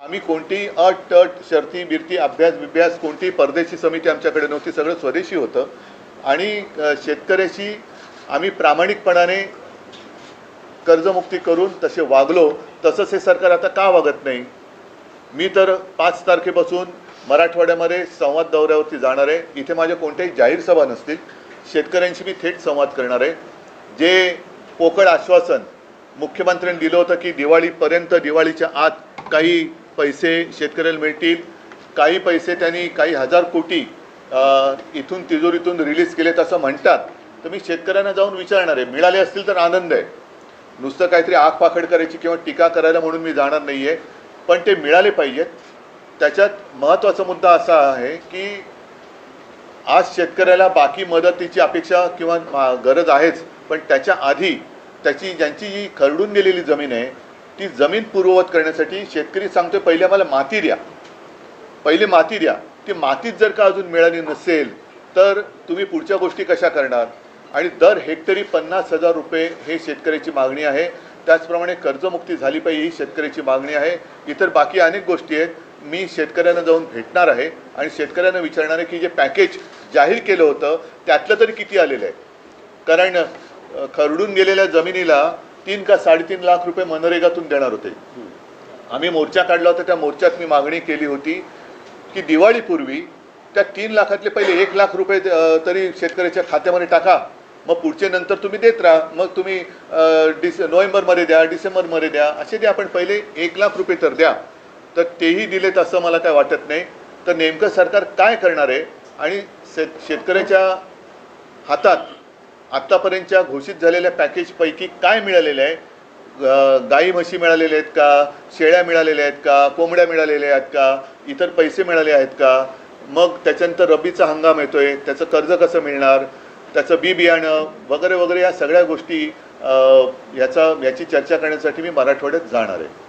आम्ही कोणतीही अट तट शर्ती बिरती अभ्यास बिभ्यास कोणतीही परदेशी समिती आमच्याकडे नव्हती सगळं स्वदेशी होतं. आणि शेतकऱ्याशी आम्ही प्रामाणिकपणाने कर्जमुक्ती करून तसे वागलो तसंच हे सरकार आता का वागत नाही? मी तर पाच तारखेपासून मराठवाड्यामध्ये संवाद दौऱ्यावरती जाणार आहे. इथे माझ्या कोणत्याही जाहीर सभा नसतील. शेतकऱ्यांशी मी थेट संवाद करणार आहे. जे पोकळ आश्वासन मुख्यमंत्र्यांनी दिलं होतं की दिवाळीपर्यंत दिवाळीच्या आत काही पैसे शेतकऱ्याला मिळतील काही पैसे त्यांनी काही हजार कोटी इथून तिजोरीतून रिलीज केलेत असं म्हणतात. तर मी शेतकऱ्यांना जाऊन विचारणार आहे. मिळाले असतील तर आनंद आहे. नुसतं काहीतरी आखपाखड करायची किंवा टीका करायला म्हणून मी जाणार नाही आहे पण ते मिळाले पाहिजेत. त्याच्यात महत्त्वाचा मुद्दा असा आहे की आज शेतकऱ्याला बाकी मदतीची अपेक्षा किंवा गरज आहेच. पण त्याच्या आधी त्याची ज्यांची जी खरडून गेलेली जमीन आहे ती जमीन पूर्ववत करण्यासाठी शेतकरी सांगतोय पहिले आम्हाला माती द्या. पहिले माती द्या. ती मातीच जर का अजून मिळाली नसेल तर तुम्ही पुढच्या गोष्टी कशा करणार? आणि दर हेक्टरी पन्नास हजार रुपये हे शेतकऱ्याची मागणी आहे. त्याचप्रमाणे कर्जमुक्ती झाली पाहिजे ही शेतकऱ्याची मागणी आहे. इतर बाकी अनेक गोष्टी आहेत. मी शेतकऱ्यांना जाऊन भेटणार आहे आणि शेतकऱ्यांना विचारणार आहे की जे पॅकेज जाहीर केलं होतं त्यातलं तरी किती आलेलं आहे? कारण खरडून गेलेल्या जमिनीला तीन का साडेतीन लाख रुपये मनरेगातून देणार होते. आम्ही मोर्चा काढला होता त्या मोर्चात मी मागणी केली होती की दिवाळीपूर्वी त्या तीन लाखातले पहिले एक लाख रुपये तरी शेतकऱ्याच्या खात्यामध्ये टाका. मग पुढचे नंतर तुम्ही देत राहा. मग तुम्ही डिस नोव्हेंबरमध्ये द्या डिसेंबरमध्ये द्या असे द्या पण पहिले एक लाख रुपये तर द्या. तर तेही दिलेत असं मला काय वाटत नाही. तर नेमकं सरकार काय करणार आहे? आणि शेत शेतकऱ्याच्या हातात आत्तापर्यंतच्या घोषित झालेल्या पॅकेजपैकी काय मिळालेलं आहे? गाई म्हशी मिळालेल्या आहेत का? शेळ्या मिळालेल्या आहेत का? कोंबड्या मिळालेल्या आहेत का? इतर पैसे मिळाले आहेत का? मग त्याच्यानंतर रब्बीचा हंगाम येतो आहे त्याचं कर्ज कसं मिळणार? त्याचं बी बियाणं वगैरे वगैरे या सगळ्या गोष्टी याचा याची चर्चा करण्यासाठी मी मराठवाड्यात जाणार आहे.